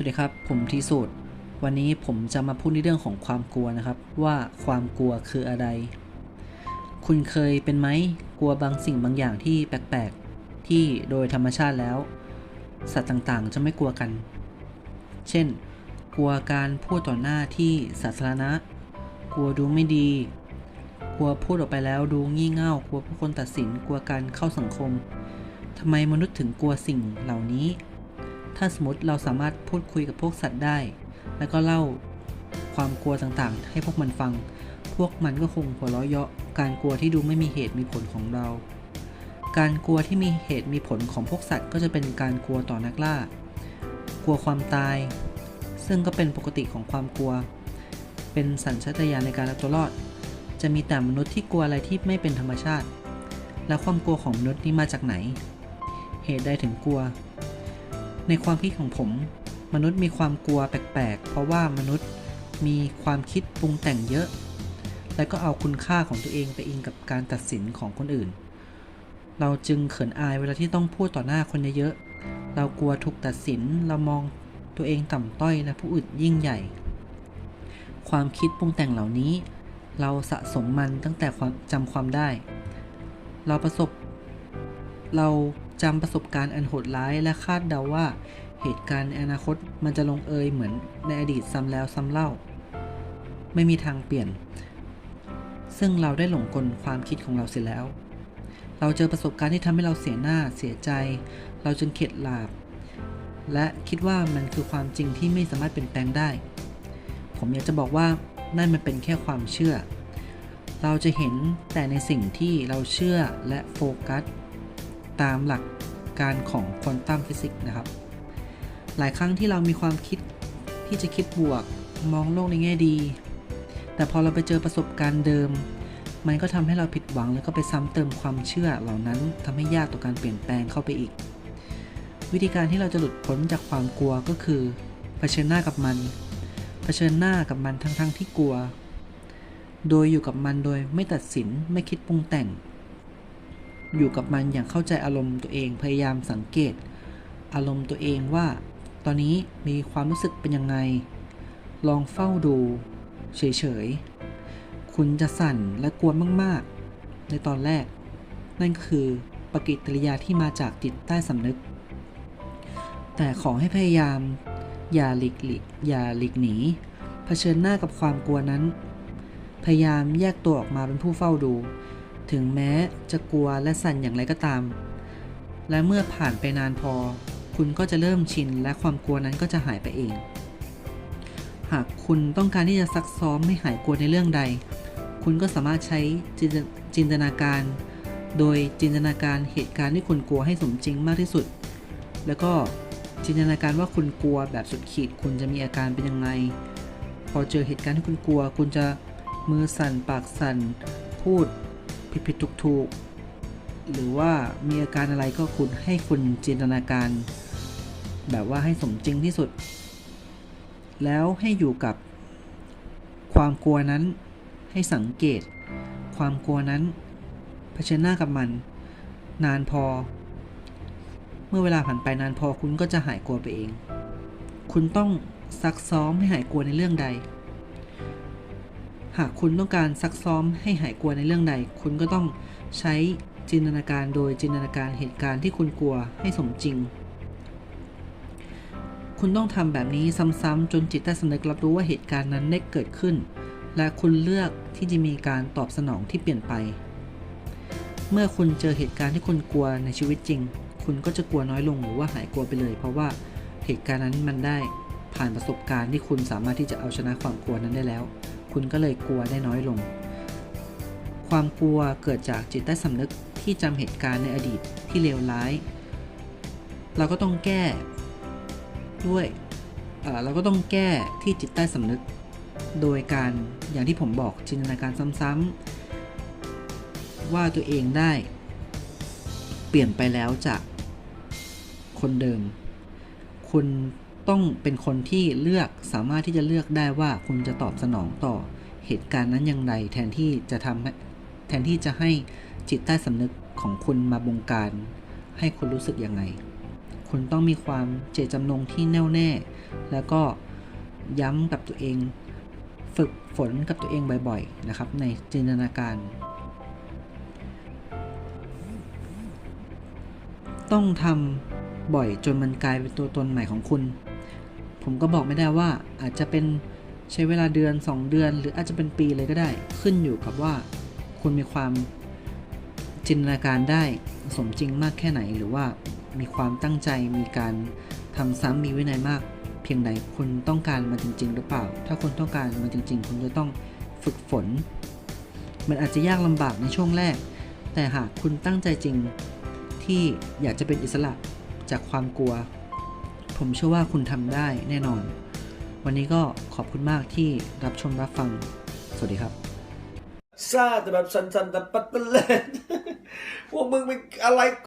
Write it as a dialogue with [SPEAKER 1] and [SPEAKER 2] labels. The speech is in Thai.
[SPEAKER 1] สวัสดีครับ ผมทีสูตรวันนี้ผมจะมาพูดในเรื่องของความกลัวนะครับ ว่าความกลัวคืออะไร คุณเคยเป็นไหมกลัวบางสิ่งบางอย่างที่แปลกๆ ที่โดยธรรมชาติแล้ว สัตว์ต่างๆ จะไม่กลัวกัน เช่น กลัวการพูดต่อหน้าที่สาธารณะ กลัวดูไม่ดี กลัวพูดออกไปแล้วดูงี่เง่ากลัวผู้คนตัดสินกลัวการเข้าสังคมทำไมมนุษย์ถึงกลัวสิ่งเหล่านี้ ถ้าสมมติเราสามารถพูดคุยกับพวกสัตว์ได้ แล้วก็เล่าความกลัวต่างๆ ให้พวกมันฟัง พวกมันก็คงหัวเราะเยาะการกลัวที่ดูไม่มีเหตุมีผลของเรา การกลัวที่มีเหตุมีผลของพวกสัตว์ ก็จะเป็นการกลัวต่อนักล่า กลัวความตาย ซึ่งก็เป็นปกติของความกลัว เป็นสัญชาตญาณในการเอาตัวรอด จะมีแต่มนุษย์ที่กลัวอะไรที่ไม่เป็นธรรมชาติ แล้วความกลัวของมนุษย์นี้มาจากไหน เหตุใดถึงกลัว ในความคิดของผม มนุษย์มีความกลัวแปลกๆ เพราะว่ามนุษย์มีความคิดปรุงแต่งเยอะ และก็เอาคุณค่าของตัวเองไปอิงกับการตัดสินของคนอื่น เราจึงเขินอายเวลาที่ต้องพูดต่อหน้าคนเยอะๆ เรากลัวถูกตัดสิน เรามองตัวเองต่ำต้อยและผู้อื่นยิ่งใหญ่ ความคิดปรุงแต่งเหล่านี้ เราสะสมมันตั้งแต่ความจำความได้ เราประสบ เรา จำประสบการณ์อันโหดร้ายและคาดเดาว่า เหตุการณ์ในอนาคตมันจะลงเอยเหมือนในอดีตซ้ำแล้วซ้ำเล่า ไม่มีทางเปลี่ยน ซึ่งเราได้หลงกลความคิดของเราเสียแล้ว เราเจอประสบการณ์ที่ทำให้เราเสียหน้าเสียใจ เราจึงเข็ดหลาบ และคิดว่ามันคือความจริงที่ไม่สามารถเปลี่ยนแปลงได้ ผมอยากจะบอกว่านั่นมันเป็นแค่ความเชื่อ เราจะเห็นแต่ในสิ่งที่เราเชื่อและโฟกัส ตามหลักการของควอนตัมฟิสิกส์นะครับ หลายครั้งที่เรามีความคิดที่จะคิดบวกมองโลกในแง่ดี แต่พอเราไปเจอประสบการณ์เดิม มันก็ทำให้เราผิดหวังแล้วก็ไปซ้ำเติมความเชื่อเหล่านั้นทำให้ยากต่อการเปลี่ยนแปลงเข้าไปอีก วิธีการที่เราจะหลุดพ้นจากความกลัวก็คือเผชิญหน้ากับมันเผชิญหน้ากับมันทั้งๆทที่กลัว โดยอยู่กับมันโดยไม่ตัดสินไม่คิดปรุงแต่ง อยู่กับมันอย่างเข้าใจอารมณ์ตัวเอง พยายามสังเกต อารมณ์ตัวเองว่า ตอนนี้มีความรู้สึกเป็นยังไง ลองเฝ้าดู เฉยๆ คุณจะสั่นและกลัวมากๆ ในตอนแรก นั่นก็คือปฏิกิริยาที่มาจากจิตใต้สำนึก แต่ขอให้พยายาม อย่าหลีกหลีกอย่าหลีกหนีเผชิญหน้ากับความกลัวนั้น พยายามแยกตัวออกมาเป็นผู้เฝ้าดู ถึงแม้จะกลัวและสั่นอย่างไรก็ตาม และเมื่อผ่านไปนานพอ คุณก็จะเริ่มชินและความกลัวนั้นก็จะหายไปเอง หากคุณต้องการที่จะซักซ้อมไม่หายกลัวในเรื่องใด คุณก็สามารถใช้จินตจินตนาการ โดยจินตนาการเหตุการณ์ที่คุณกลัวให้สมจริงมากที่สุด แล้วก็จินตนาการว่าคุณกลัวแบบสุดขีด คุณจะมีอาการเป็นยังไง พอเจอเหตุการณ์ที่คุณกลัว คุณจะมือสั่นปากสั่น พูด ผิดผิดถูกถูกๆ หรือว่ามีอาการอะไรก็คุณให้คุณจินตนาการ แบบว่าให้สมจริงที่สุด แล้วให้อยู่กับความกลัวนั้นให้สังเกต ความกลัวนั้นเผชิญหน้ากับมัน นานพอ เมื่อเวลาผ่านไปนานพอคุณก็จะหายกลัวไปเอง คุณต้องซักซ้อมให้หายกลัวในเรื่องใด หากคุณต้องการซักซ้อมให้หายกลัวในเรื่องใด คุณก็ต้องใช้จินตนาการโดยจินตนาการเหตุการณ์ที่คุณกลัวให้สมจริง คุณต้องทำแบบนี้ซ้ำๆจนจิตใต้สำนึกรับรู้ว่าเหตุการณ์นั้นได้เกิดขึ้น และคุณเลือกที่จะมีการตอบสนองที่เปลี่ยนไป เมื่อคุณเจอเหตุการณ์ที่คุณกลัวในชีวิตจริง คุณก็จะกลัวน้อยลงหรือว่าหายกลัวไปเลย เพราะว่าเหตุการณ์นั้นมันได้ผ่านประสบการณ์ที่คุณสามารถที่จะเอาชนะความกลัวนั้นได้แล้ว คุณก็เลยกลัวได้น้อยลง ความกลัวเกิดจากจิตใต้สำนึกที่จำเหตุการณ์ในอดีตที่เลวร้าย เราก็ต้องแก้ด้วยเราก็ต้องแก้ที่จิตใต้สำนึก โดยการอย่างที่ผมบอกจินตนาการซ้ำๆว่าตัวเองได้ เปลี่ยนไปแล้วจากคนเดิม คุณ ต้องเป็นคนที่เลือกสามารถที่จะเลือกได้ว่าคุณจะตอบสนองต่อเหตุการณ์นั้นอย่างไร แทนที่จะทำแทนที่จะให้จิตใต้สำนึกของคุณมาบงการ ให้คุณรู้สึกยังไง คุณต้องมีความเจตจำนงที่แน่วแน่ แล้วก็ย้ำกับตัวเอง ฝึกฝนกับตัวเองบ่อยๆนะครับ ในจินตนาการ ต้องทำบ่อยจนมันกลายเป็นตัวตนใหม่ของคุณ ผมก็บอกไม่ได้ว่าอาจจะเป็นใช้เวลาเดือน 2 เดือน หรืออาจจะเป็นปีเลยก็ได้ ขึ้นอยู่กับว่า คุณมีความจินตนาการได้สมจริงมากแค่ไหน หรือว่ามีความตั้งใจมีการทำซ้ำมีวินัยมาก เพียงใดคุณต้องการมันจริง ๆ หรือเปล่า ถ้าคุณต้องการมันจริง ๆ คุณจะต้องฝึกฝน มันอาจจะยากลำบากในช่วงแรก แต่หากคุณตั้งใจจริงที่อยากจะเป็นอิสระจากความกลัว ผมเชื่อว่าคุณทำได้แน่นอน วันนี้ก็ขอบคุณมากที่รับชมรับฟัง สวัสดีครับ
[SPEAKER 2] ซาแต่แบบสันๆแต่ปัตเตเลนพวกมึงเป็นอะไร